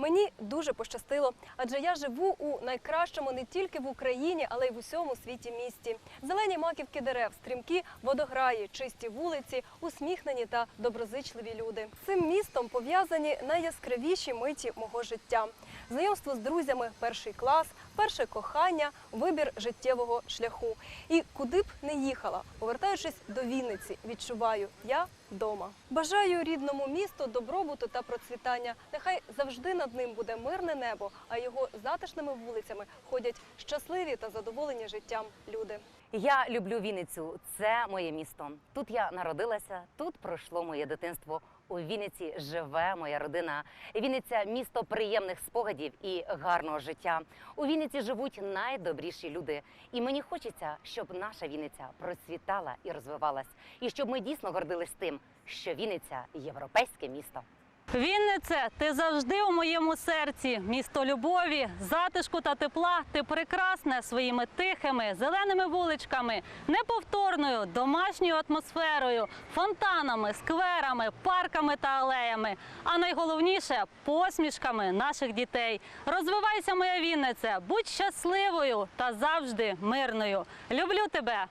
Мені дуже пощастило, адже я живу у найкращому не тільки в Україні, але й в усьому світі місті. Зелені маківки дерев, стрімкі водограї, чисті вулиці, усміхнені та доброзичливі люди. Цим містом пов'язані найяскравіші миті мого життя: знайомство з друзями, перший клас, перше кохання, вибір життєвого шляху. І куди б не їхала, повертаючись до Вінниці, відчуваю я вдома. Бажаю рідному місту добробуту та процвітання. Нехай завжди над ним буде мирне небо, а його затишними вулицями ходять щасливі та задоволені життям люди. Я люблю Вінницю. Це моє місто. Тут я народилася, тут пройшло моє дитинство. У Вінниці живе моя родина. Вінниця місто приємних спогадів і гарного життя. У Вінниці живуть найдобріші люди. І мені хочеться, щоб наша Вінниця процвітала і розвивалась, і щоб ми дійсно гордились тим, що Вінниця європейське місто. Віннице, ти завжди у моєму серці. Місто любові, затишку та тепла. Ти прекрасне своїми тихими, зеленими вуличками, неповторною домашньою атмосферою, фонтанами, скверами, парками та алеями. А найголовніше посмішками наших дітей. Розвивайся, моя Віннице, будь щасливою та завжди мирною. Люблю тебе!